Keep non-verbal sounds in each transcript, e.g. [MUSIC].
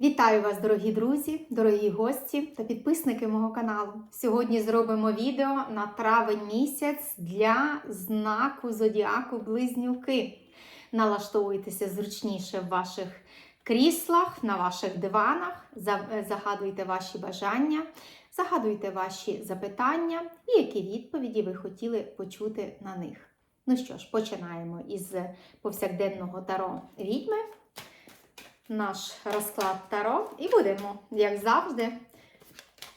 Вітаю вас, дорогі друзі, дорогі гості та підписники мого каналу. Сьогодні зробимо відео на травень місяць для знаку зодіаку Близнюки. Налаштовуйтеся зручніше в ваших кріслах, на ваших диванах, загадуйте ваші бажання, загадуйте ваші запитання і які відповіді ви хотіли почути на них. Ну що ж, починаємо із повсякденного таро відьми наш розклад Таро і будемо, як завжди,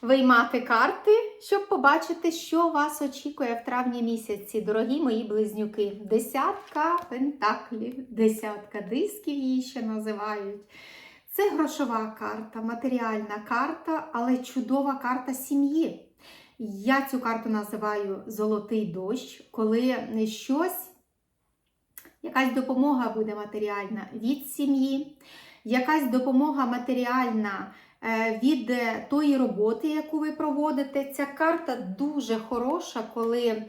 виймати карти, щоб побачити, що вас очікує в травні місяці, дорогі мої близнюки. Десятка пентаклів, десятка дисків її ще називають. Це грошова карта, матеріальна карта, але чудова карта сім'ї. Я цю карту називаю Золотий дощ, коли щось, якась допомога буде матеріальна від сім'ї якась допомога матеріальна е, від е, тої роботи, яку ви проводите. Ця карта дуже хороша, коли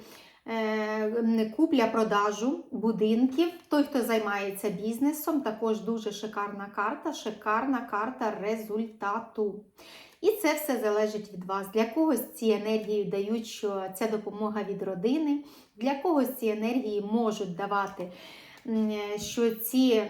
е, купля-продажу будинків. Той, хто займається бізнесом, також дуже шикарна карта, шикарна карта результату. І це все залежить від вас. Для когось ці енергії дають, що це допомога від родини, для когось ці енергії можуть давати, що ці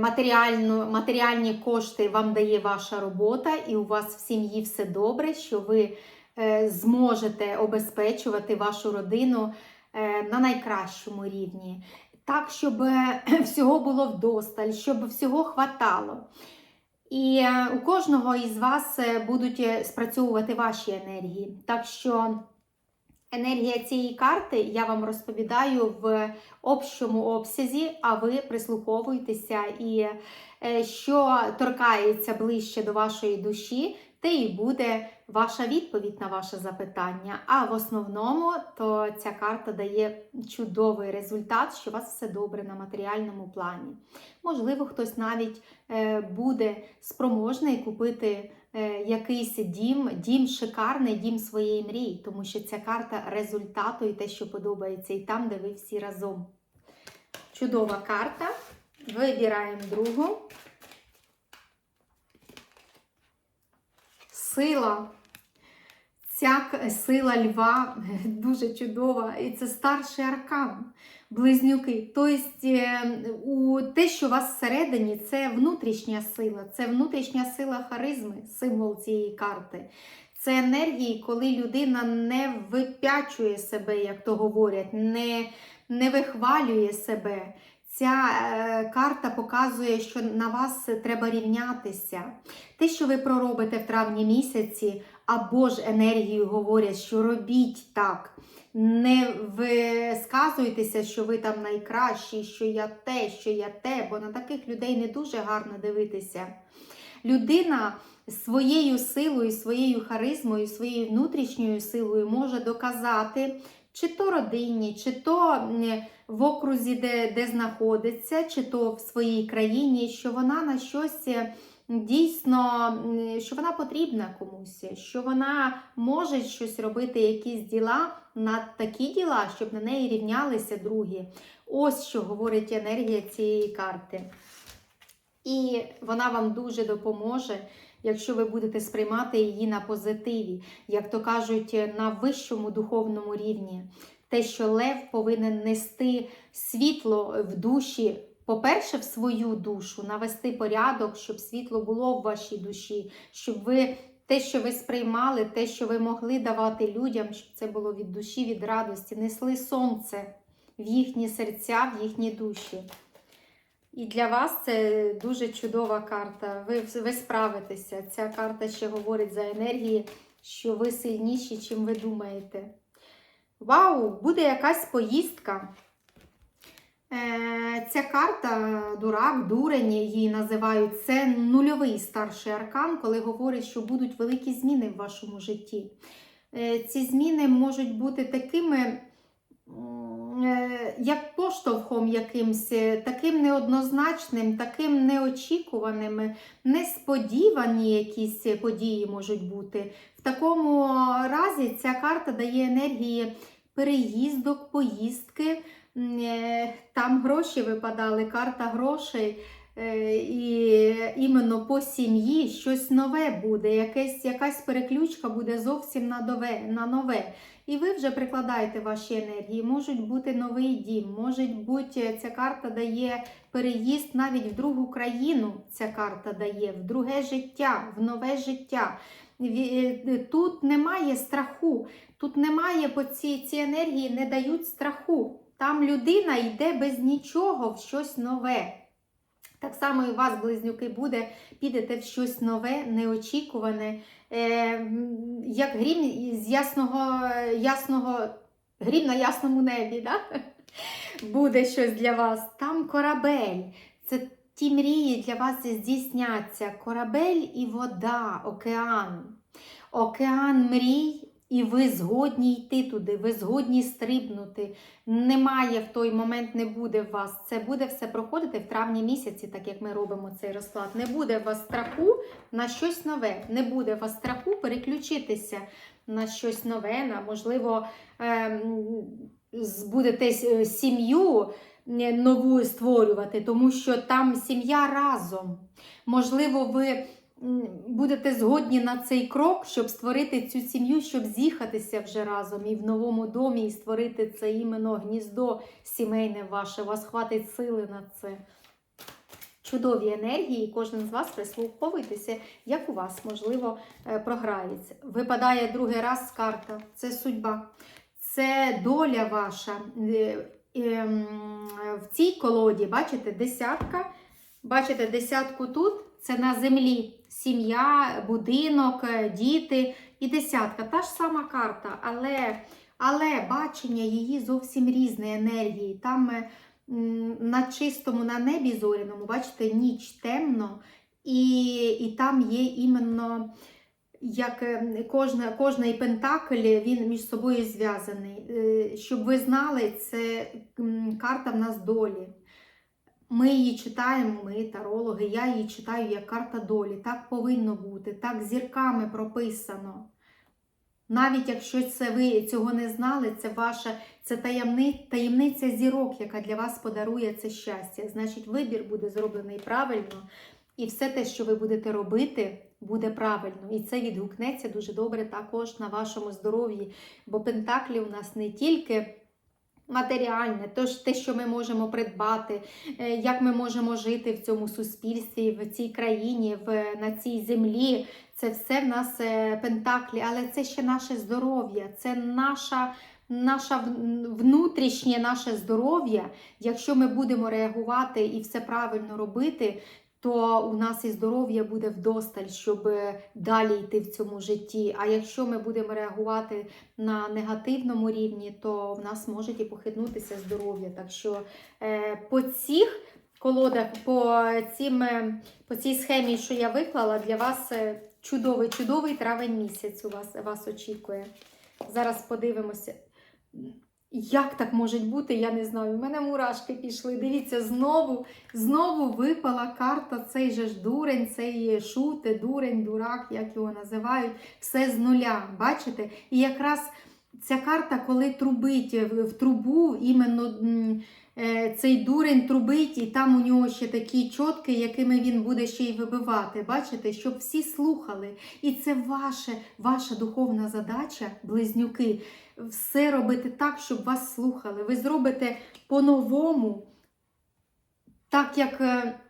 матеріальну, матеріальні кошти вам дає ваша робота, і у вас в сім'ї все добре, що ви е, зможете обезпечувати вашу родину е, на найкращому рівні. Так, щоб е, [CLEARS THROAT] всього було вдосталь, щоб всього хватало. І е, у кожного із вас е, будуть е, спрацьовувати ваші енергії. Так що енергія цієї карти я вам розповідаю в общому обсязі, а ви прислуховуєтеся і е, що торкається ближче до вашої душі, те і буде ваша відповідь на ваше запитання. А в основному то ця карта дає чудовий результат, що у вас все добре на матеріальному плані. Можливо, хтось навіть е, буде спроможний купити якийсь дім, дім шикарний, дім своєї мрії, тому що ця карта результату і те, що подобається, і там, де ви всі разом. Чудова карта. Вибираємо другу. Сила. Ця сила льва [LAUGHS] дуже чудова, і це старший аркан, близнюки. Тобто, е, у те, що у вас всередині, це внутрішня сила, це внутрішня сила харизми, символ цієї карти. Це енергії, коли людина не випячує себе, як то говорять, не, не вихвалює себе. Ця е, карта показує, що на вас треба рівнятися. Те, що ви проробите в травні місяці, або ж енергію говорять, що робіть так. Не висказуйтеся, що ви там найкращі, що я те, що я те, бо на таких людей не дуже гарно дивитися. Людина своєю силою, своєю харизмою, своєю внутрішньою силою може доказати, чи то родині, чи то в окрузі, де, де знаходиться, чи то в своїй країні, що вона на щось е, дійсно, що вона потрібна комусь, що вона може щось робити, якісь діла на такі діла, щоб на неї рівнялися другі. Ось що говорить енергія цієї карти. І вона вам дуже допоможе, якщо ви будете сприймати її на позитиві, як то кажуть, на вищому духовному рівні. Те, що лев повинен нести світло в душі, по-перше, в свою душу, навести порядок, щоб світло було в вашій душі, щоб ви те, що ви сприймали, те, що ви могли давати людям, щоб це було від душі, від радості, несли сонце в їхні серця, в їхні душі. І для вас це дуже чудова карта. Ви, ви справитеся. Ця карта ще говорить за енергії, що ви сильніші, чим ви думаєте. Вау! Буде якась поїздка. Е, Ця карта, дурак, дурень її називають. Це нульовий старший аркан, коли говорить, що будуть великі зміни в вашому житті. Е, Ці зміни можуть бути такими е, як поштовхом якимсь, таким неоднозначним, таким неочікуваним, несподівані якісь події можуть бути. В такому разі ця карта дає енергії переїздок, поїздки. Е, Там гроші випадали, карта грошей. е, і іменно по сім'ї щось нове буде, якесь, якась переключка буде зовсім на нове, на нове. І ви вже прикладаєте ваші енергії. Можуть бути новий дім, може бути, ця карта дає переїзд навіть в другу країну. Ця карта дає, в друге життя, в нове життя. Е, Тут немає страху, тут немає по ці, ці енергії, не дають страху. Там людина йде без нічого в щось нове. Так само і у вас, близнюки, буде, підете в щось нове, неочікуване, е, як грім з ясного, ясного грім на ясному небі. Да? [LAUGHS] Буде щось для вас. Там корабель. Це ті мрії для вас здійсняться. Корабель і вода, океан. Океан мрій, і ви згодні йти туди, ви згодні стрибнути. Немає в той момент, не буде в вас. Це буде все проходити в травні місяці, так як ми робимо цей розклад. Не буде вас страху на щось нове. Не буде вас страху переключитися на щось нове, на можливо, ем, будете сім'ю е, нову створювати, тому що там сім'я разом. Можливо, ви будете згодні на цей крок, щоб створити цю сім'ю, щоб з'їхатися вже разом і в новому домі, і створити це іменно гніздо сімейне ваше. У вас хватить сили на це. Чудові енергії, і кожен з вас прислуховуйтеся, як у вас, можливо, е, програється. Випадає другий раз карта. Це судьба, це доля ваша. Е, ем, В цій колоді, бачите, десятка. Бачите, десятку тут це на землі. Сім'я, будинок, е, діти і десятка. Та ж сама карта, але, але бачення її зовсім різної енергії. Там е, на чистому, на небі зоряному, бачите, ніч темно, і, і там є іменно. Як е, кожна, кожний пентакль він між собою зв'язаний. Щоб ви знали, це карта в нас долі. Ми її читаємо, ми тарологи, я її читаю як карта долі. Так повинно бути, так зірками прописано. Навіть якщо це ви цього не знали, це ваша це таємни, таємниця зірок, яка для вас подарує це щастя. Значить, вибір буде зроблений правильно, і все те, що ви будете робити, буде правильно. І це відгукнеться дуже добре також на вашому здоров'ї. Бо пентаклі у нас не тільки матеріальне, тож те, що ми можемо придбати, е, як ми можемо жити в цьому суспільстві, в цій країні, в, на цій землі. Це все в нас е, пентаклі, але це ще наше здоров'я, це наша. Наше внутрішнє наше здоров'я, якщо ми будемо реагувати і все правильно робити, то у нас і здоров'я буде вдосталь, щоб далі йти в цьому житті. А якщо ми будемо реагувати на негативному рівні, то в нас може і похитнутися здоров'я. Так що е, по цих колодах, по, цим, е, по цій схемі, що я виклала, для вас е, чудовий, чудовий травень місяць у вас, вас очікує. Зараз подивимося. Як так може бути, я не знаю. У мене мурашки пішли. Дивіться, знову знову випала карта, цей же ж дурень, цей шути, дурень, дурак, як його називають, все з нуля. Бачите? І якраз ця карта, коли трубить в, трубу, іменно цей дурень трубить, і там у нього ще такі чотки, якими він буде ще й вибивати. Бачите, щоб всі слухали. І це ваше, ваша духовна задача, близнюки, все робити так, щоб вас слухали. Ви зробите по-новому, так як, е,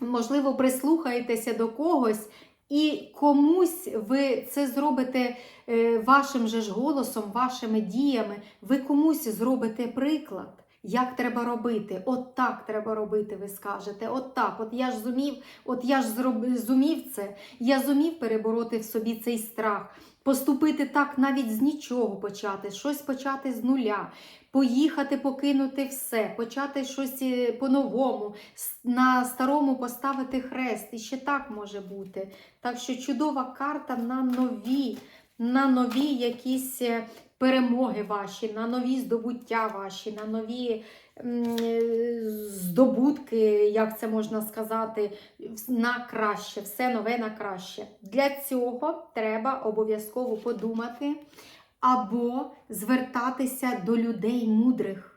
можливо, прислухаєтеся до когось. І комусь ви це зробите е, вашим же ж голосом, вашими діями, ви комусь зробите приклад, як треба робити. От так треба робити, ви скажете. От так. От я ж зумів, от я ж зумів це. Я зумів перебороти в собі цей страх, поступити так, навіть з нічого почати, щось почати з нуля. Поїхати, покинути все, почати щось е, по-новому, на старому поставити хрест. І ще так може бути. Так що чудова карта на нові, на нові якісь е, перемоги ваші, на нові здобуття ваші, на нові здобутки, як це можна сказати, на краще, все нове на краще. Для цього треба обов'язково подумати або звертатися до людей мудрих.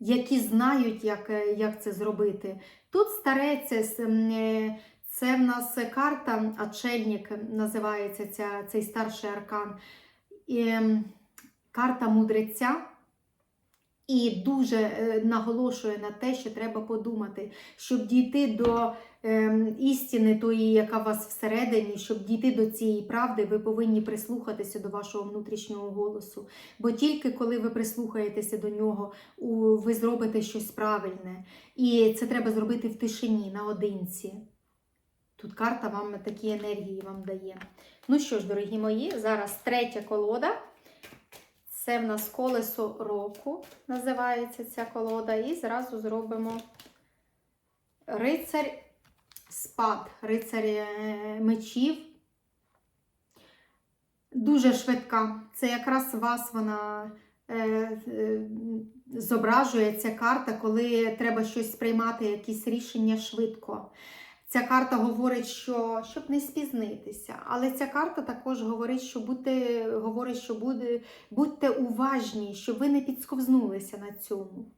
які знають, як, як це зробити. Тут старець, с- м, е, це в нас карта Ачельник називається ця, цей старший аркан. І, ем, карта мудреця. І дуже е, наголошує на те, що треба подумати, щоб дійти до ем, істини тої, яка у вас всередині, щоб дійти до цієї правди, ви повинні прислухатися до вашого внутрішнього голосу. Бо тільки коли ви прислухаєтеся до нього, ви зробите щось правильне. І це треба зробити в тишині, наодинці. Тут карта вам такі енергії вам дає. Ну що ж, дорогі мої, зараз третя колода. Це в нас колесо року, називається ця колода. І зразу зробимо рицарь спад, рицарь е, мечів. Дуже швидка. Це якраз вас вона е, е, зображує ця карта, коли треба щось приймати, якісь рішення швидко. Ця карта говорить, що щоб не спізнитися, але ця карта також говорить, що будьте, говорить, що буде, будьте уважні, щоб ви не підсковзнулися на цьому.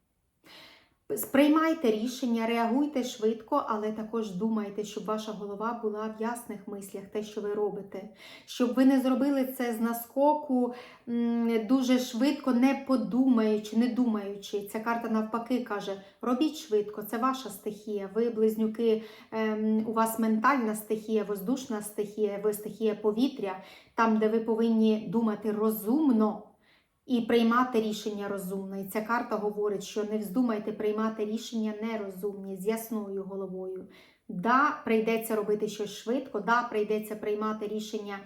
Сприймайте рішення, реагуйте швидко, але також думайте, щоб ваша голова була в ясних мислях, те, що ви робите. Щоб ви не зробили це з наскоку дуже швидко, не подумаючи, не думаючи. Ця карта навпаки каже: робіть швидко, це ваша стихія. Ви, близнюки, ем, у вас ментальна стихія, воздушна стихія, ви стихія повітря, там, де ви повинні думати розумно. І приймати рішення розумно. І ця карта говорить, що не вздумайте приймати рішення нерозумні, з ясною головою. Да, прийдеться робити щось швидко, да, прийдеться приймати рішення,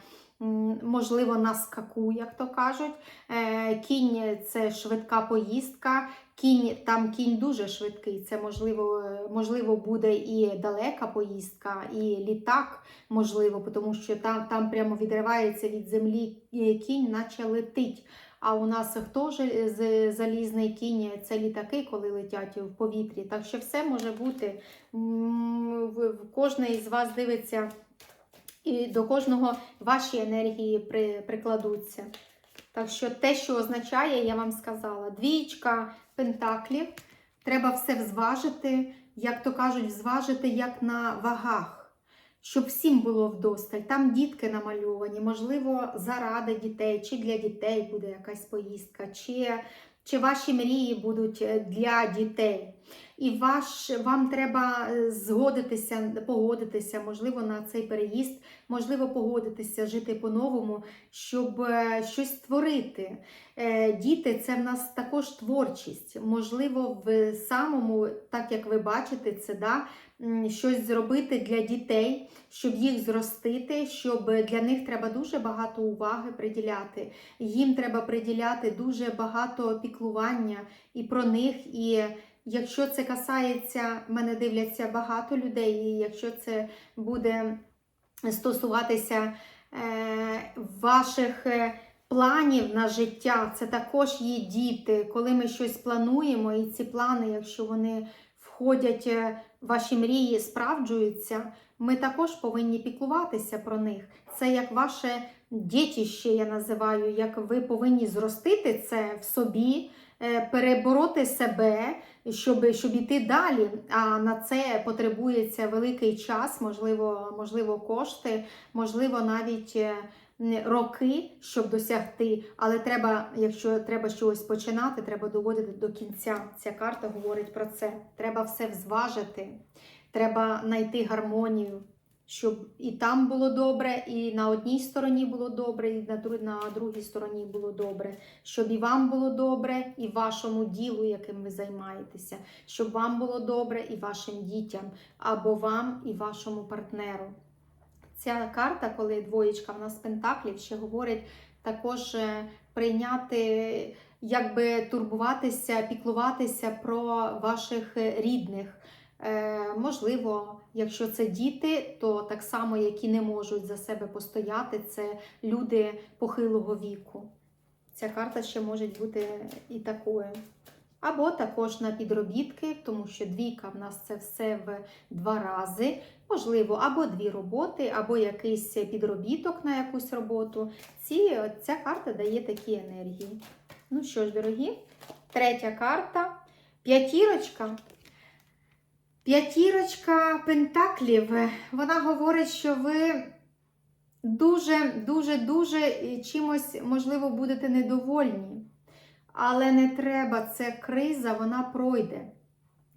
можливо, на скаку, як то кажуть. Е, Кінь це швидка поїздка. Кінь, там кінь дуже швидкий. Це можливо, можливо буде і далека поїздка, і літак, можливо, тому що там, там прямо відривається від землі е, кінь, наче летить. А у нас хто ж залізний кінь? Це літаки, коли летять в повітрі. Так що все може бути. Кожний з вас дивиться, і до кожного ваші енергії прикладуться. Так що те, що означає, я вам сказала, двічка пентаклів. Треба все зважити, як то кажуть, зважити як на вагах щоб всім було вдосталь. Там дітки намальовані, можливо, заради дітей, чи для дітей буде якась поїздка, чи, чи ваші мрії будуть е, для дітей. І ваш, вам треба е, згодитися, погодитися, можливо, на цей переїзд, можливо, погодитися, жити по-новому, щоб е, щось створити. Е, Діти це в нас також творчість. Можливо, в самому, так як ви бачите, це да, щось зробити для дітей, щоб їх зростити, щоб для них треба дуже багато уваги приділяти. Їм треба приділяти дуже багато піклування і про них. І якщо це касається, мене дивляться багато людей, і якщо це буде стосуватися е, ваших. е, Планів на життя це також є діти. Коли ми щось плануємо, і ці плани, якщо вони входять е, ваші мрії справджуються, ми також повинні піклуватися про них. Це як ваше дітище, я називаю, як ви повинні зростити це в собі, перебороти себе, щоб, щоб іти далі. А на це потребується великий час, можливо, можливо, кошти, можливо, навіть. е, Роки, щоб досягти, але треба, якщо треба щось починати, треба доводити до кінця. Ця карта говорить про це. Треба все взважити, треба знайти гармонію, щоб і там було добре, і на одній стороні було добре, і на, друг, на другій стороні було добре, щоб і вам було добре, і вашому ділу, яким ви займаєтеся, щоб вам було добре і вашим дітям, або вам і вашому партнеру. Ця карта, коли двоєчка в нас пентаклів, ще говорить також е, прийняти, якби турбуватися, піклуватися про ваших рідних. Е, можливо, якщо це діти, то так само, які не можуть за себе постояти, це люди похилого віку. Ця карта ще може бути і такою. Або також на підробітки, тому що двійка в нас це все в два рази. Можливо, або дві роботи, або якийсь підробіток на якусь роботу. Ці, ця карта дає такі енергії. Ну що ж, дорогі, третя карта П'ятірочка. П'ятірочка пентаклів. Вона говорить, що ви дуже, дуже, дуже чимось, можливо, будете недовольні. Але не треба, це криза, вона пройде.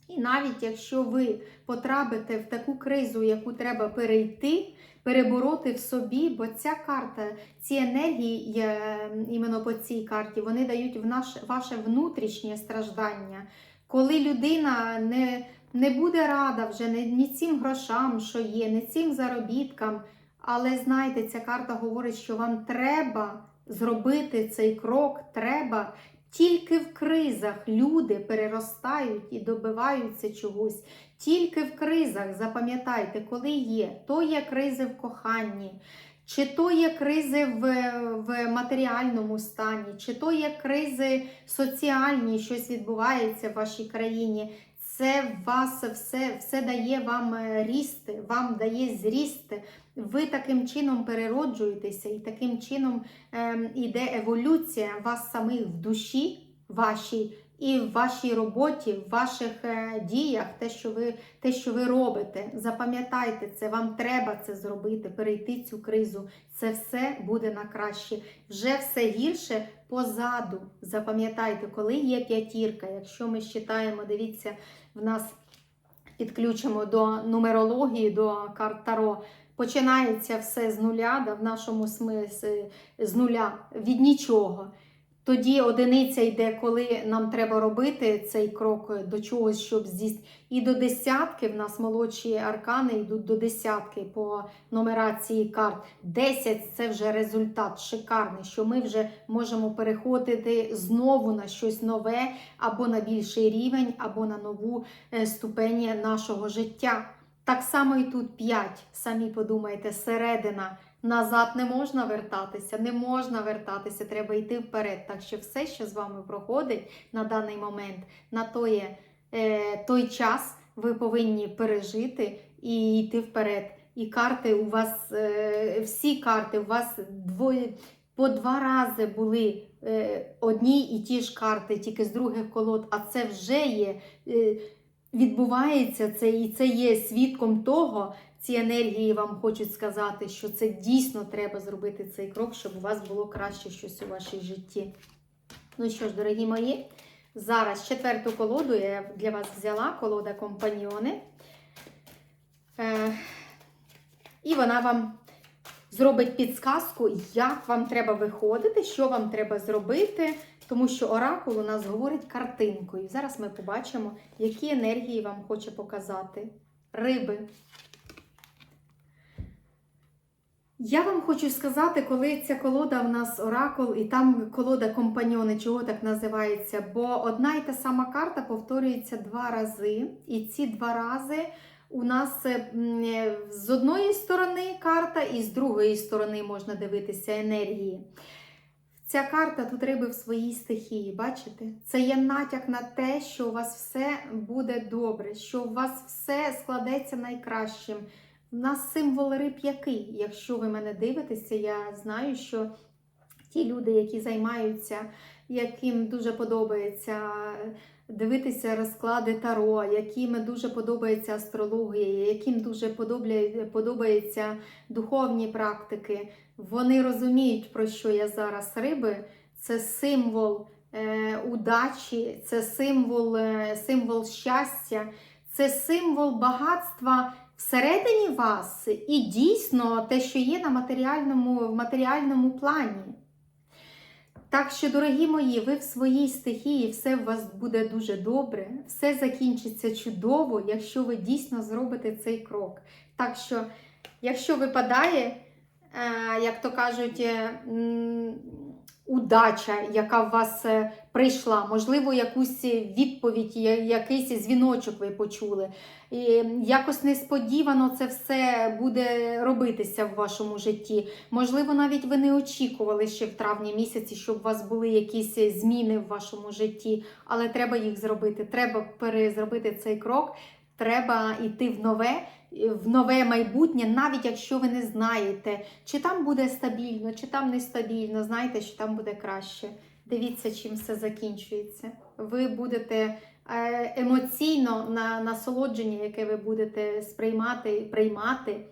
І навіть якщо ви потрапите в таку кризу, яку треба перейти, перебороти в собі, бо ця карта, ці енергії, іменно по цій карті, вони дають в наш, ваше внутрішнє страждання. Коли людина не, не буде рада вже ні цим грошам, що є, не цим заробіткам, але знаєте, ця карта говорить, що вам треба зробити цей крок, треба. Тільки в кризах люди переростають і добиваються чогось. Тільки в кризах, запам'ятайте, коли є, то є кризи в коханні, чи то є кризи в, в матеріальному стані, чи то є кризи соціальні, щось відбувається в вашій країні. Це вас все, все дає вам е, ріст, вам дає зріст. Ви таким чином перероджуєтеся, і таким чином ем, іде еволюція вас самих в душі вашій і в вашій роботі, в ваших е, діях, те, що ви, те, що ви робите. Запам'ятайте це, вам треба це зробити, перейти цю кризу. Це все буде на краще. Вже все гірше позаду. Запам'ятайте, коли є п'ятірка, якщо ми считаємо, дивіться, в нас підключимо до нумерології, до карт Таро, Починається все з нуля, да, в нашому смислі з нуля, від нічого. Тоді одиниця йде, коли нам треба робити цей крок до чогось, щоб здійснити. І до десятки в нас молодші аркани йдуть до десятки по нумерації карт. Десять це вже результат шикарний, що ми вже можемо переходити знову на щось нове, або на більший рівень, або на нову е, ступені нашого життя. Так само і тут 5. Самі подумайте, середина. Назад не можна вертатися, не можна вертатися, треба йти вперед. Так що все, що з вами проходить на даний момент, на той, е, той час ви повинні пережити і йти вперед. І карти у вас, е, всі карти, у вас двоє, по два рази були е, одні і ті ж карти, тільки з других колод, а це вже є. Е, відбувається це, і це є свідком того, ці енергії вам хочуть сказати, що це дійсно треба зробити цей крок, щоб у вас було краще щось у вашій житті. Ну що ж, дорогі мої, зараз четверту колоду я для вас взяла, колода компаньйони. Е, і вона вам зробить підсказку, як вам треба виходити, що вам треба зробити, тому що оракул у нас говорить картинкою. Зараз ми побачимо, які енергії вам хоче показати. Риби. Я вам хочу сказати, коли ця колода в нас оракул, і там колода компаньйони, чого так називається, бо одна і та сама карта повторюється два рази, і ці два рази у нас е, з одної сторони карта, і з другої сторони можна дивитися енергії. Ця карта тут риби в своїй стихії, бачите? Це є натяк на те, що у вас все буде добре, що у вас все складеться найкращим. У нас символ риб який? Якщо ви мене дивитеся, я знаю, що ті люди, які займаються, яким дуже подобається дивитися розклади таро, яким дуже подобається астрологія, яким дуже подобаються духовні практики, вони розуміють, про що я зараз риби. Це символ е, удачі, це символ, е, символ щастя, це символ багатства всередині вас і дійсно те, що є на матеріальному, в матеріальному плані. Так що, дорогі мої, ви в своїй стихії, все у вас буде дуже добре, все закінчиться чудово, якщо ви дійсно зробите цей крок. Так що, якщо випадає, е, як то кажуть, е, удача, яка в вас е, прийшла, можливо, якусь відповідь, якийсь дзвіночок ви почули. І Якось несподівано це все буде робитися в вашому житті. Можливо, навіть ви не очікували ще в травні місяці, щоб у вас були якісь зміни в вашому житті, але треба їх зробити. Треба перезробити цей крок, треба йти в нове в нове майбутнє, навіть якщо ви не знаєте, чи там буде стабільно, чи там нестабільно, знайте, що там буде краще. Дивіться, чим все закінчується. Ви будете е, емоційно на насолодження, яке ви будете сприймати, приймати.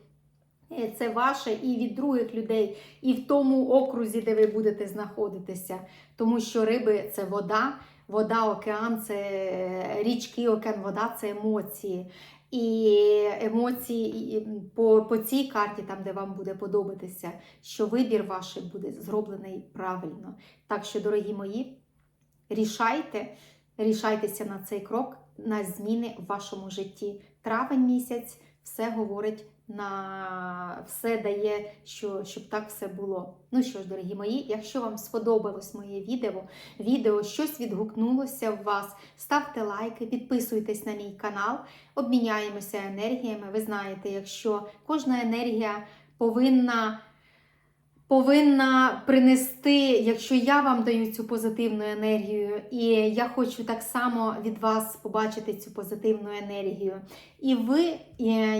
Е, Це ваше і від других людей, і в тому окрузі, де ви будете знаходитися. Тому що риби це вода, вода, океан це е, річки, океан, вода це емоції. І емоції по, по цій карті, там, де вам буде подобатися, що вибір ваш буде зроблений правильно. Так що, дорогі мої, рішайте, рішайтеся на цей крок, на зміни в вашому житті. Травень місяць все говорить на все дає, що, щоб так все було. Ну що ж, дорогі мої, якщо вам сподобалось моє відео, відео щось відгукнулося в вас, ставте лайки, підписуйтесь на мій канал, обміняємося енергіями. Ви знаєте, якщо кожна енергія повинна. Повинна принести, якщо я вам даю цю позитивну енергію, і я хочу так само від вас побачити цю позитивну енергію. І ви е,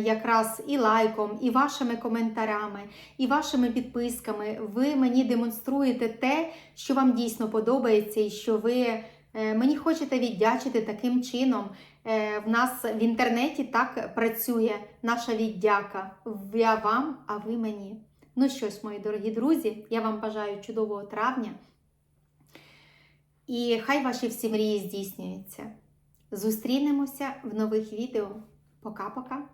якраз і лайком, і вашими коментарями, і вашими підписками ви мені демонструєте те, що вам дійсно подобається, і що ви е, мені хочете віддячити таким чином. Е, В нас в інтернеті так працює наша віддяка. Я вам, а ви мені. Ну що ж, мої дорогі друзі, я вам бажаю чудового травня. І хай ваші всі мрії здійснюються. Зустрінемося в нових відео. Пока-пока!